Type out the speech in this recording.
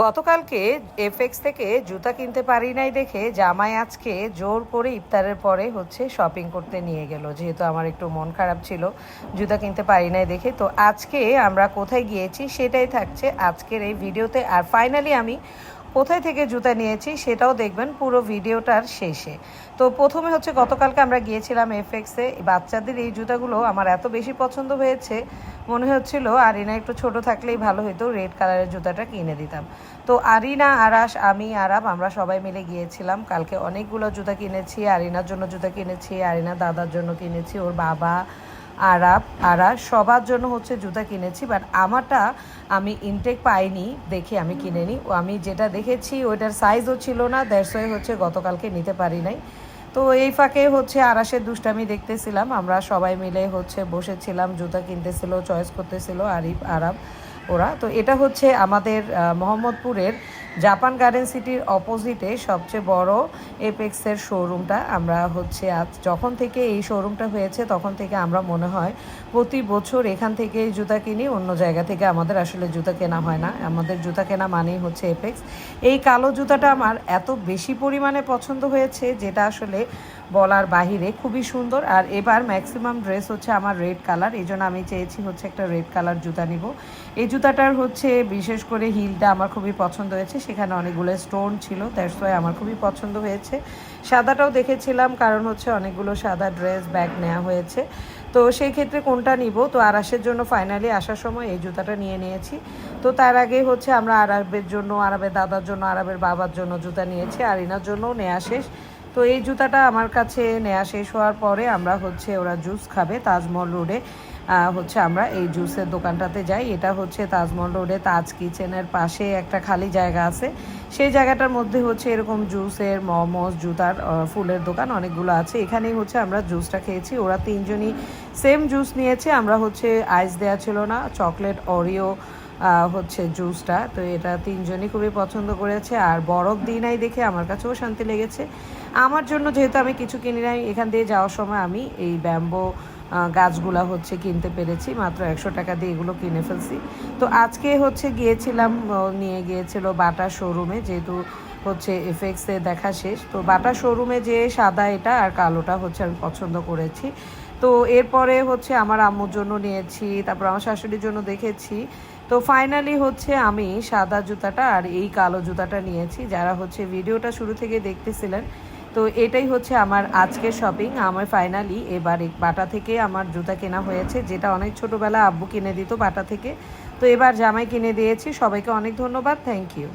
গতকালকে এফএক্স থেকে জুতা কিনতে পারি নাই দেখে জামাই আজকে জোর করে ইফতারের পরে হচ্ছে শপিং করতে নিয়ে গেল। যেহেতু আমার একটু মন খারাপ ছিল, জুতা কিনতে পারি নাই দেখে। তো আজকে আমরা কোথায় গিয়েছি সেটাই থাকছে আজকের এই ভিডিওতে। আর ফাইনালি আমি কোথায় থেকে জুতা নিয়েছি সেটাও দেখবেন পুরো ভিডিওটার শেষে। তো প্রথমে হচ্ছে গতকালকে আমরা গিয়েছিলাম এফএক্সে বাচ্চাদের এই জুতাগুলো আমার এত বেশি পছন্দ হয়েছে, মনে হচ্ছিল আরিনা একটু ছোট থাকলেই ভালো হতো রেড কালারের জুতাটা কিনে দিতাম। তো আরিনা আরাস আমি, আরাব, আমরা সবাই মিলে গিয়েছিলাম। কালকে অনেকগুলো জুতা কিনেছি, আরিনার জন্য জুতা কিনেছি, আরিনা দাদার জন্য কিনেছি, ওর বাবা আরাব, আরা, সবার জন্য হচ্ছে জুতা কিনেছি বাট আমারটা আমি ইনটেক পাইনি, দেখে আমি কিনে ও আমি যেটা দেখেছি, ওইটার সাইজও ছিল না দেড়শো হচ্ছে গতকালকে নিতে পারি নাই। তো এই ফাঁকে হচ্ছে আরাসের দুষ্টামি দেখতেছিলাম, আমরা সবাই মিলে হচ্ছে বসেছিলাম, জুতা কিনতেছিল চয়েস করতেছিল আরিফ, আরাব ওরা। তো এটা হচ্ছে আমাদের মোহাম্মদপুরের জাপান গার্ডেন সিটির অপোজিটে সবচেয়ে বড় এপেক্সের শোরুমটা আমরা হচ্ছে আজ যখন থেকে এই শোরুমটা হয়েছে, তখন থেকে আমরা মনে হয় প্রতি বছর এখান থেকে জুতা কিনি, অন্য জায়গা থেকে আমাদের আসলে জুতা কেনা হয় না। আমাদের জুতা কেনা মানেই হচ্ছে এপেক্স। এই কালো জুতাটা আমার এত বেশি পরিমাণে পছন্দ হয়েছে, যেটা আসলে বলার বাহিরে খুবই সুন্দর। আর এবার ম্যাক্সিমাম ড্রেস হচ্ছে আমার রেড কালার এই জন্য আমি চেয়েছি হচ্ছে একটা রেড কালার জুতা নিব। এই জুতাটার হচ্ছে বিশেষ করে হিলটা আমার খুবই পছন্দ হয়েছে। সেখানে অনেকগুলো স্টোন ছিল দ্যাটস ওয়াই আমার খুবই পছন্দ হয়েছে। সাদাটাও দেখেছিলাম, কারণ হচ্ছে অনেকগুলো সাদা ড্রেস ব্যাগ নেওয়া হয়েছে। তো সেই ক্ষেত্রে কোনটা নিব? তো আরাসের জন্য ফাইনালি আসার সময় এই জুতাটা নিয়ে নিয়েছি। তো তার আগে হচ্ছে আমরা আরবের জন্য, আরবের দাদার জন্য, আরবের বাবার জন্য জুতা নিয়েছি। আর ইনার জন্যও নেওয়া শেষ। তো এই জুতাটা আমার কাছে নেওয়া শেষ হওয়ার পরে আমরা হচ্ছে ওরা জুস খাবে তাজমহল রোডে। হচ্ছে আমরা এই জুসের দোকানটাতে যাই। এটা হচ্ছে তাজমহল রোডে, তাজ কিচেনের পাশে একটা খালি জায়গা আছে। সেই জায়গাটার মধ্যে হচ্ছে এরকম জুসের, মোমোস, জুতার ফুলের দোকান অনেকগুলো আছে। এখানেই হচ্ছে আমরা জুসটা খেয়েছি। ওরা তিনজনই সেম জুস নিয়েছে। আমরা হচ্ছে আইস দেওয়া ছিল না, চকলেট অরিও হচ্ছে জুসটা। তো এটা তিনজনই খুবই পছন্দ করেছে। আর বরফ দিই নাই দেখে আমার কাছেও শান্তি লেগেছে। আমার জন্য যেহেতু আমি কিছু কিনি নাই, এখান দিয়ে যাওয়ার সময় আমি এই ব্যাম্বো গাছগুলা হচ্ছে কিনতে পেরেছি। মাত্র একশো টাকা দিয়ে এগুলো কিনে ফেলছি। তো আজকে হচ্ছে গিয়েছিলাম নিয়ে গিয়েছিল বাটা শোরুমে, যেহেতু হচ্ছে এফএক্সে দেখা শেষ। তো বাটা শোরুমে যে সাদা এটা আর কালোটা হচ্ছে আমি পছন্দ করেছি। তো এরপরে হচ্ছে আমার আম্মুর জন্য নিয়েছি, তারপর আমার শাশুড়ির জন্য দেখেছি। তো ফাইনালি হচ্ছে আমি সাদা জুতাটা আর এই কালো জুতাটা নিয়েছি, যারা হচ্ছে ভিডিওটা শুরু থেকে দেখতেছিলেন। তো এটাই হচ্ছে আমার আজকের শপিং আমার ফাইনালি এবার বাটা থেকে আমার জুতা কেনা হয়েছে, যেটা অনেক ছোটোবেলা আব্বু কিনে দিত বাটা থেকে। তো এবার জামাই কিনে দিয়েছি। সবাইকে অনেক ধন্যবাদ। Thank you